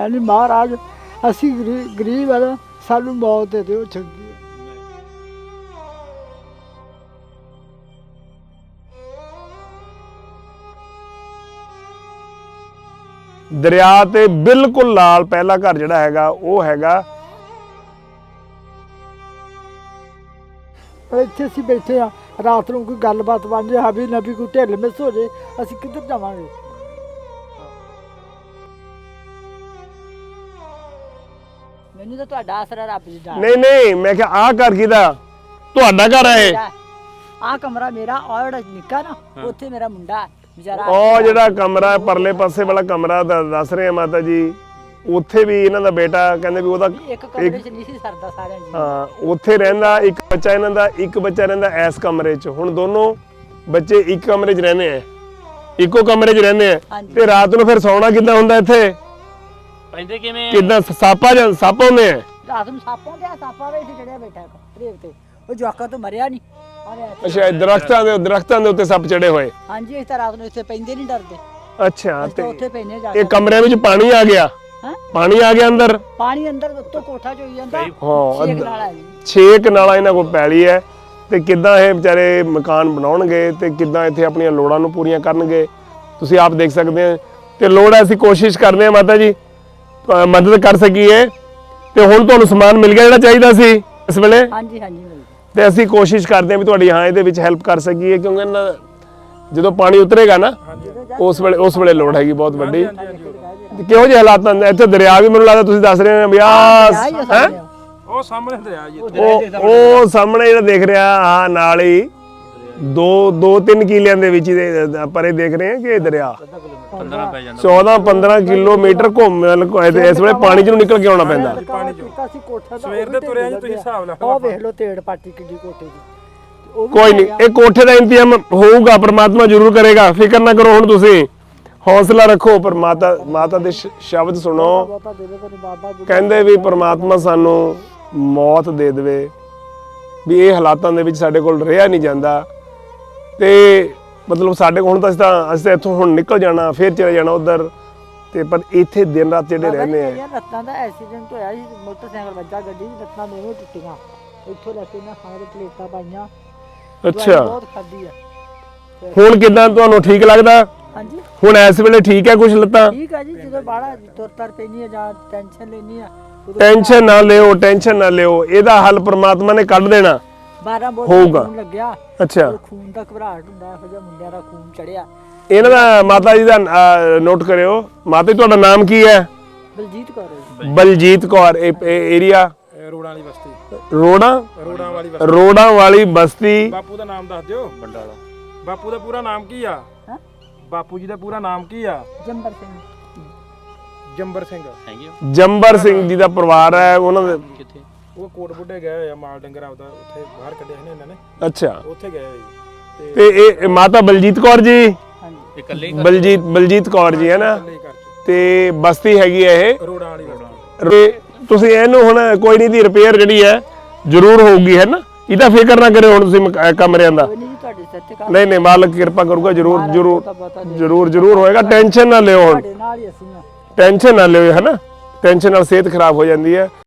ਯਾਨੀ ਮਹਾਰਾਜ ਅਸੀਂ ਗਰੀ- ਗਰੀਬ ਹਾਂ ਸਾਨੂੰ ਮੌਤ ਦੇ ਦਿਓ ਚੰਗੀ ਦਰਿਆ ਤੇ ਬਿਲਕੁਲ ਨਾਲ ਪਹਿਲਾ ਘਰ ਜਿਹੜਾ ਹੈਗਾ ਉਹ ਹੈਗਾ ਇੱਥੇ ਅਸੀਂ ਬੈਠੇ ਆ ਰਾਤ ਨੂੰ ਕੋਈ ਗੱਲਬਾਤ ਬਣ ਜੇ ਹਾਵੀ ਨਬੀ ਕੋਈ ਢਿੱਲ ਮਿਸ ਹੋ ਜੇ ਅਸੀਂ ਕਿੱਧਰ ਜਾਵਾਂਗੇ? ਮੈਨੂੰ ਤਾਂ ਤੁਹਾਡਾ ਆਸਰਾ ਰੱਬ ਜੀ ਦਾ ਨਹੀਂ ਨਹੀਂ ਮੈਂ ਕਿਹਾ ਆਹ ਘਰ ਕਿਹਦਾ? ਤੁਹਾਡਾ ਘਰ ਹੈ ਇਹ? ਆ ਕਮਰਾ ਮੇਰਾ ਔਰ ਨਿੱਕਾ ਨਾ ਉੱਥੇ ਮੇਰਾ ਮੁੰਡਾ ਵਿਚਾਰਾ ਉਹ ਜਿਹੜਾ ਕਮਰਾ ਹੈ, ਪਰਲੇ ਪਾਸੇ ਵਾਲਾ ਕਮਰਾ ਦਾ ਦੱਸ ਰਹੇ ਆ ਮਾਤਾ ਜੀ। ਉੱਥੇ ਵੀ ਇਹਨਾਂ ਦਾ ਬੇਟਾ ਕਹਿੰਦੇ ਵੀ ਉਹਦਾ ਇੱਕ ਕਮਰੇ 'ਚ ਨਹੀਂ ਸੀ ਸਰਦਾ ਸਾਰਿਆਂ ਜੀ ਹਾਂ ਉੱਥੇ ਰਹਿੰਦਾ ਇੱਕ ਬੱਚਾ ਇਹਨਾਂ ਦਾ ਇੱਕ ਬੱਚਾ ਰਹਿੰਦਾ ਐਸ ਕਮਰੇ 'ਚ। ਹੁਣ ਦੋਨੋਂ ਬੱਚੇ ਇੱਕ ਕਮਰੇ 'ਚ ਰਹਿੰਦੇ ਆ। ਇੱਕੋ ਕਮਰੇ 'ਚ ਰਹਿੰਦੇ ਆ। ਹਾਂਜੀ। ਤੇ ਰਾਤ ਨੂੰ ਫਿਰ ਸੌਣਾ ਕਿੱਦਾਂ ਹੁੰਦਾ ਇੱਥੇ? ਪੈਂਦੇ ਕਿਵੇਂ ਕਿੱਦਾਂ ਸਾਪਾ ਜਾਂ ਸੱਪ ਹੁੰਦੇ ਆ? ਰਾਤ ਨੂੰ ਸਾਪਾਂ ਦੇ ਸਾਪਾਂ ਵਿੱਚ ਚੜਿਆ ਬੈਠਾ ਰੇਵ ਤੇ। ਉਹ ਜਵਾਕਾਂ ਤੋਂ ਮਰਿਆ ਨਹੀਂ ਅੱਛਾ ਇਹ ਦਰਖਤਾਂ ਦੇ ਦਰਖਤਾਂ ਦੇ ਉੱਤੇ ਸੱਪ ਚੜੇ ਹੋਏ? ਹਾਂਜੀ ਇਸ ਤਾਂ ਰਾਤ ਨੂੰ ਇੱਥੇ ਪੈਂਦੇ ਨਹੀਂ ਡਰਦੇ। ਅੱਛਾ ਅਸੀਂ ਤਾਂ ਤੇ ਉੱਥੇ ਪੈਨੇ ਜਾ ਇਹ ਕੇ। ਕਮਰਿਆਂ ਵਿੱਚ ਪਾਣੀ ਆ ਗਿਆ? ਹਾਂ? ਪਾਣੀ ਆ ਗਿਆ ਅੰਦਰ? ਪਾਣੀ ਅੰਦਰ ਉੱਤੋਂ ਕੋਠਾ ਚੋਈ ਜਾਂਦਾ ਹਾਂ, ਛੇਕ ਨਾਲ ਆ ਜੀ ਛੇ ਕਨਾਲਾਂ ਇਹਨਾਂ ਕੋਲ ਪੈਲੀ ਹੈ। ਤੇ ਕਿੱਦਾਂ ਇਹ ਵਿਚਾਰੇ ਮਕਾਨ ਬਣਾਉਣਗੇ ਤੇ ਕਿੱਦਾਂ ਇੱਥੇ ਆਪਣੀਆਂ ਲੋੜਾਂ ਨੂੰ ਪੂਰੀਆਂ ਕਰਨਗੇ? ਤੁਸੀਂ ਆਪ ਦੇਖ ਸਕਦੇ ਹੋ। ਤੇ ਲੋੜ ਹੈ ਅਸੀਂ ਕੋਸ਼ਿਸ਼ ਕਰਦੇ ਹਾਂ ਮਾਤਾ ਜੀ। ਅਹ ਮਦਦ ਕਰ ਸਕੀਏ। ਤੇ ਹੁਣ ਤੁਹਾਨੂੰ ਸਮਾਨ ਮਿਲ ਗਿਆ ਜਿਹੜਾ ਚਾਹੀਦਾ ਸੀ ਇਸ ਵੇਲੇ? ਹਾਂਜੀ ਹਾਂਜੀ ਮਿਲ ਤੇ ਅਸੀਂ ਕੋਸ਼ਿਸ਼ ਕਰਦੇ ਹਾਂ ਵੀ ਤੁਹਾਡੀ ਹਾਂ ਇਹਦੇ ਵਿੱਚ ਹੈਲਪ ਕਰ ਸਕੀਏ ਕਿਉਂਕਿ ਇਹਨਾਂ ਜਦੋਂ ਪਾਣੀ ਉਤਰੇਗਾ ਨਾ ਉਸ ਵੇਲੇ ਉਸ ਵੇਲੇ ਲੋੜ ਹੈਗੀ ਬਹੁਤ ਵੱਡੀ। ਤੇ ਕਿਹੋ ਜਿਹੇ ਹਾਲਾਤ ਨੇ ਇੱਥੇ ਦਰਿਆ ਵੀ ਮੈਨੂੰ ਲੱਗਦਾ ਤੁਸੀਂ ਦੱਸ ਰਹੇ ਹੋ ਵੀ ਆਹ ਹੈਂ? ਉਹ ਸਾਹਮਣੇ ਦਰਿਆ ਜੀ ਉਹ ਉਹ ਸਾਹਮਣੇ ਜਿਹੜਾ ਦੇਖ ਰਿਹਾ ਹਾਂ ਨਾਲ ਹੀ ਦੋ ਦੋ ਤਿੰਨ ਕਿਲਿਆਂ ਦੇ ਵਿੱਚ ਹੀ ਪਰੇ ਦੇਖ ਰਹੇ ਹਾਂ ਕਿ ਇਹ ਦਰਿਆ। 15 ਪੈ ਜਾਂਦਾ। 14 15 ਕਿਲੋਮੀਟਰ ਘੁੰਮ ਇਸ ਵੇਲੇ ਪਾਣੀ ਚੋਂ ਨਿਕਲ ਕੇ ਆਉਣਾ ਪੈਂਦਾ। ਪਾਣੀ ਚੋਂ ਅਸੀਂ ਕੋਠਾ ਦਾ ਸਵੇਰ ਦੇ ਤੁਰੇ ਆ ਜੀ ਤੁਸੀਂ ਹਿਸਾਬ ਲਾ ਉਹ ਵੇਖ ਲਓ ਤੇੜ ਪਾਟੀ ਕਿੱਡੀ ਕੋਠੇ ਦੀ। ਉਹ ਵੀ ਕੋਈ ਨਹੀਂ ਇਹ ਕੋਠੇ ਦਾ ਇੰਤਜ਼ਾਮ ਹੋਊਗਾ ਪ੍ਰਮਾਤਮਾ ਜ਼ਰੂਰ ਕਰੇਗਾ। ਫਿਕਰ ਨਾ ਕਰੋ ਹੁਣ ਤੁਸੀਂ। ਹੌਸਲਾ ਰੱਖੋ ਪਰ ਮਾਤਾ ਦੇ ਸ਼ਬਦ ਸੁਣੋ। ਕਹਿੰਦੇ ਵੀ ਪ੍ਰਮਾਤਮਾ ਸਾਨੂੰ ਮੌਤ ਦੇ ਦੇਵੇ। ਵੀ ਇਹ ਹਾਲਾਤਾਂ ਦੇ ਵਿੱਚ ਸਾਡੇ ਕੋਲ ਰਿਹਾ ਨਹੀਂ ਜਾਂਦਾ। ਤੇ ਮਤਲਬ ਸਾਡੇ ਕੋਲ ਹੁਣ ਤਾਂ ਅਸੀਂ ਤਾਂ ਅਸੀਂ ਤਾਂ ਇੱਥੋਂ ਹੁਣ ਨਿਕਲ ਜਾਣਾ ਫਿਰ ਚਲੇ ਜਾਣਾ ਉਧਰ। ਤੇ ਪਰ ਇੱਥੇ ਦਿਨ ਰਾਤ ਜਿਹੜੇ ਰਹਿੰਦੇ ਆ। ਮੇਰੀਆਂ ਲੱਤਾਂ ਦਾ ਐਕਸੀਡੈਂਟ ਹੋਇਆ ਸੀ ਮੋਟਰਸਾਈਕਲ ਵੱਜਾ ਗੱਡੀ ਦੀ ਲੱਤਾਂ ਦੋਵੇਂ ਟੁੱਟੀਆਂ। ਇੱਥੋਂ ਲੈ ਕੇ ਨਾ ਸਾਰੇ ਪਲੇਟਾਂ ਪਾਈਆਂ। ਦਵਾਈ ਅੱਛਾ। ਬਹੁਤ ਖਾਧੀ ਆ। ਹੁਣ ਕਿਦਾਂ ਤੁਹਾਨੂੰ ਠੀਕ ਲੱਗਦਾ? ਹਾਂਜੀ। ਹੁਣ ਇਸ ਵੇਲੇ ਠੀਕ ਹੈ ਕੁਝ ਲੱਤਾਂ? ਠੀਕ ਆ ਜੀ ਜਦੋਂ ਬਾਹਲਾ ਤੁਰ ਤਰ ਪੈਣੀ ਆ ਜਾਂ ਟੈਨਸ਼ਨ ਲੈਣੀ ਆ ਟੈਨਸ਼ਨ ਨਾ ਲਿਓ ਟੈਨਸ਼ਨ ਨਾ ਲਿਓ। ਇਹਦਾ ਹੱਲ ਪ੍ਰਮਾਤਮਾ ਨੇ ਕੱਢ ਦੇਣਾ। 12 ਬੋਤਲ ਹੋਊਗਾ। ਖੂਨ ਲੱਗਿਆ। ਅੱਛਾ। ਉਹ ਖੂਨ ਦਾ ਘਬਰਾਹਟ ਹੁੰਦਾ ਇਹੋ ਜਿਹਾ ਮੁੰਡਿਆਂ ਦਾ ਖੂਨ ਚੜਿਆ। ਇਹਨਾਂ ਦਾ ਮਾਤਾ ਜੀ ਦਾ ਨੋਟ ਕਰਿਓ। ਮਾਤਾ ਜੀ ਤੁਹਾਡਾ ਨਾਮ ਕੀ ਹੈ? ਬਲਜੀਤ ਕੌਰ ਹੈ ਜੀ। ਬਲਜੀਤ ਕੌਰ ਇਹ ਏਰੀਆ ਰੋੜਾਂ ਵਾਲੀ ਬਸਤੀ। ਰੋੜਾ? ਰੋੜਾਂ ਵਾਲੀ ਬਸਤੀ। ਰੋੜਾਂ ਵਾਲੀ ਬਸਤੀ। ਬਾਪੂ ਦਾ ਨਾਮ ਦੱਸ ਦਿਓ। ਬੰਡਾਲਾ ਬਾਪੂ ਦਾ ਪੂਰਾ ਨਾਮ ਕੀ ਆ? ਹੈਂ? ਬਾਪੂ ਜੀ ਦਾ ਪੂਰਾ ਨਾਮ ਕੀ ਆ? ਜੰਬਰ ਸਿੰਘ। ਜੰਬਰ ਸਿੰਘ। ਜੰਬਰ ਸਿੰਘ ਜੀ ਦਾ ਪਰਿਵਾਰ ਹੈ ਉਹਨਾਂ ਦੇ ਕਿੱਥੇ? ਉਹ ਕੋਟ ਬੁੱਢੇ ਗਏ ਹੋਏ ਆ ਮਾਲ ਡੰਗਰ ਆਪਦਾ ਉੱਥੇ ਬਾਹਰ ਕੱਢਿਆ ਸੀ ਨਾ ਇਹਨਾਂ ਨੇ। ਅੱਛਾ। ਉੱਥੇ ਗਏ ਹੋਏ ਜੀ ਤੇ ਇਹ ਇਹ ਮਾਤਾ ਬਲਜੀਤ ਕੌਰ ਜੀ? ਹਾਂਜੀ। ਇਕੱਲੇ ਬਲਜੀਤ ਬਲਜੀਤ ਕੌਰ ਜੀ ਹੈ ਨਾ ਇਕੱਲੇ ਹੀ ਘਰ ਚ ਤੇ ਬਸਤੀ ਹੈਗੀ ਹੈ ਇਹ? ਰੋੜਾਂ ਵਾਲੀ ਬਸਤੀ। ਤੇ ਤੁਸੀਂ ਇਹਨੂੰ ਹੁਣ ਕੋਈ ਨਹੀਂ ਦੀ ਰਿਪੇਅਰ ਜਿਹੜੀ ਹੈ ਜ਼ਰੂਰ ਹੋਊਗੀ ਹੈ ਨਾ ਇਹਦਾ ਫਿਕਰ ਨਾ ਕਰਿਓ ਹੁਣ ਤੁਸੀਂ ਮਕ- ਅਹ ਕਮਰਿਆਂ ਦਾ। ਕੋਈ ਨਹੀਂ ਜੀ ਤੁਹਾਡੇ ਸਿਰ ਤੇ ਕੰਮ ਨਹੀਂ ਨਹੀਂ ਮਾਲਕ ਕਿਰਪਾ ਕਰੂਗਾ ਜ਼ਰੂਰ ਜ਼ਰੂਰ। ਜ਼ਰੂਰ ਜ਼ਰੂਰ ਹੋਏਗਾ। ਟੈਨਸ਼ਨ ਨਾ ਲਿਓ ਹੁਣ। ਤੁਹਾਡੇ ਨਾਲ ਹੀ ਅਸੀਂ ਆ। ਟੈਨਸ਼ਨ ਨਾ ਲਿਓ ਹੈ ਨਾ ਟੈਨਸ਼ਨ ਨਾਲ ਸਿਹਤ ਖਰਾਬ ਹੋ ਜਾਂਦੀ ਹੈ।